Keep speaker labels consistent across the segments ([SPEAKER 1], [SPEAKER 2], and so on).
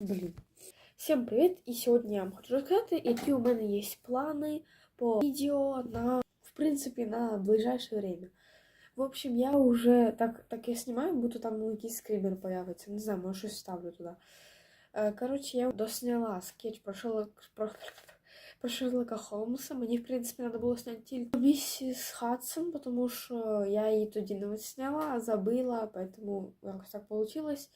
[SPEAKER 1] Блін. Всім привіт! І сьогодні я вам хочу розказати, які у мене є плани по відео на, в принципі, на ближайше время. В общем, я уже так, так я снимаю, будто там ну, якийсь скример появиться. Не знаю, може щось ставлю туди. Е, Коротше, я досняла скетч про Шерлок, про, про Шерлока Холмса. Мені, в принципі, треба було зняти тільки місіс Хадсон, тому що я її тоді не відсняла, забила, поэтому якось так получилось.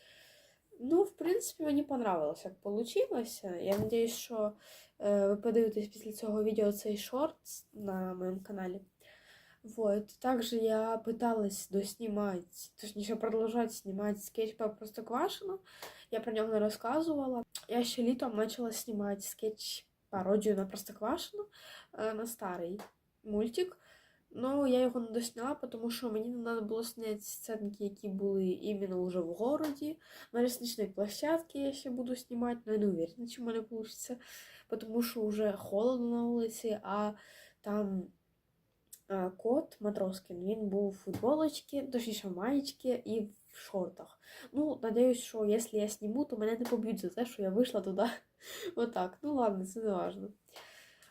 [SPEAKER 1] Ну, в принципі, мені понравилось, як получилося. Я надіюсь, що е, ви подивитесь після цього відео цей шорт на моєму каналі. Вот. Также я пыталась доснимать, точніше, продолжать снимать скетч по Простоквашино. Я про нього не розказувала. Я ще літом почала знімати скетч пародію на Простоквашино, е, на старий мультик. Ну, я його не досняла, тому що мені не треба було зняти сценки, які були іменно вже в городі. На лісничній площадці я ще буду знімати, але не уверена, чи в мене вийде, тому що вже холодно на вулиці, а там а, кот Матроскін, він був у футболочці, точніше в маєчці і в шортах. Ну, надіюсь, що якщо я зніму, то мене не поб'ють за те, що я вийшла туди. Отак. Ну ладно, це не важно.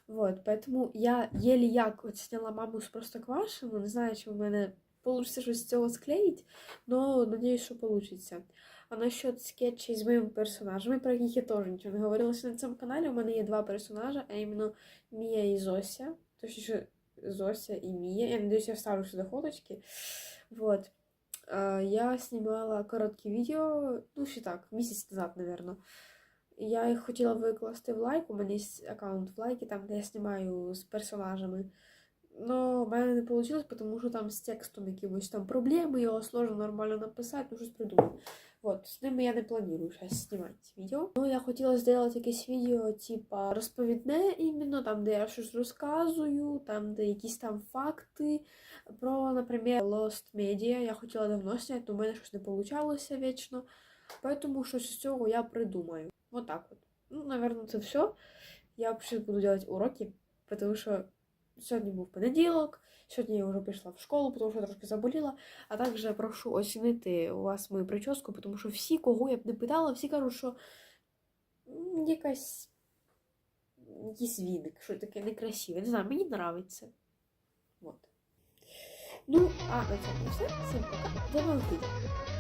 [SPEAKER 1] Вот, поэтому я еле як от сняла маму з Простоквашино, не знаю, чи в мене получится щось з цього склеїть, но надіюсь, що получится. А насчет скетчей з моїми персонажами, про яких я теж нічого не говорилася на цьому каналі, у мене є два персонажа, а іменно Мія і Зося. Точніше, Зося і Мія. Я надіюсь, я вставлю сюди фоточки. Вот. Я знімала короткі відео, ну, ще так, місяць назад, наверное. Я їх хотіла викласти в лайк. У мене є аккаунт в лайки, там, де я знімаю з персонажами. Но в мене не вийшло, тому що там з текстом якимось там проблеми, його сложно нормально написати, ну щось придумати. Вот, з ними я не планую зараз знімати відео. Ну, я хотіла зробити якесь відео, типа розповідне іменно, там, де я щось розказую, там, де якісь там факти про, наприклад, Lost Media. Я хотіла давно зняти, але мене щось не вийшло вічно. Поэтому щось з цього я придумаю. Вот так вот. Ну, наверное, це все. Я сейчас буду делать уроки, потому що сьогодні був понеділок, сьогодні я вже пішла в школу, тому що я трошки заболіла. А також прошу оцінити у вас мою прическу, тому що всі, кого я б не питала, всі кажуть, що якась якийсь віник, що таке некрасиве. Не знаю, мені подобається. Вот. Ну, а на цьому все. Всім пока. До нових відео.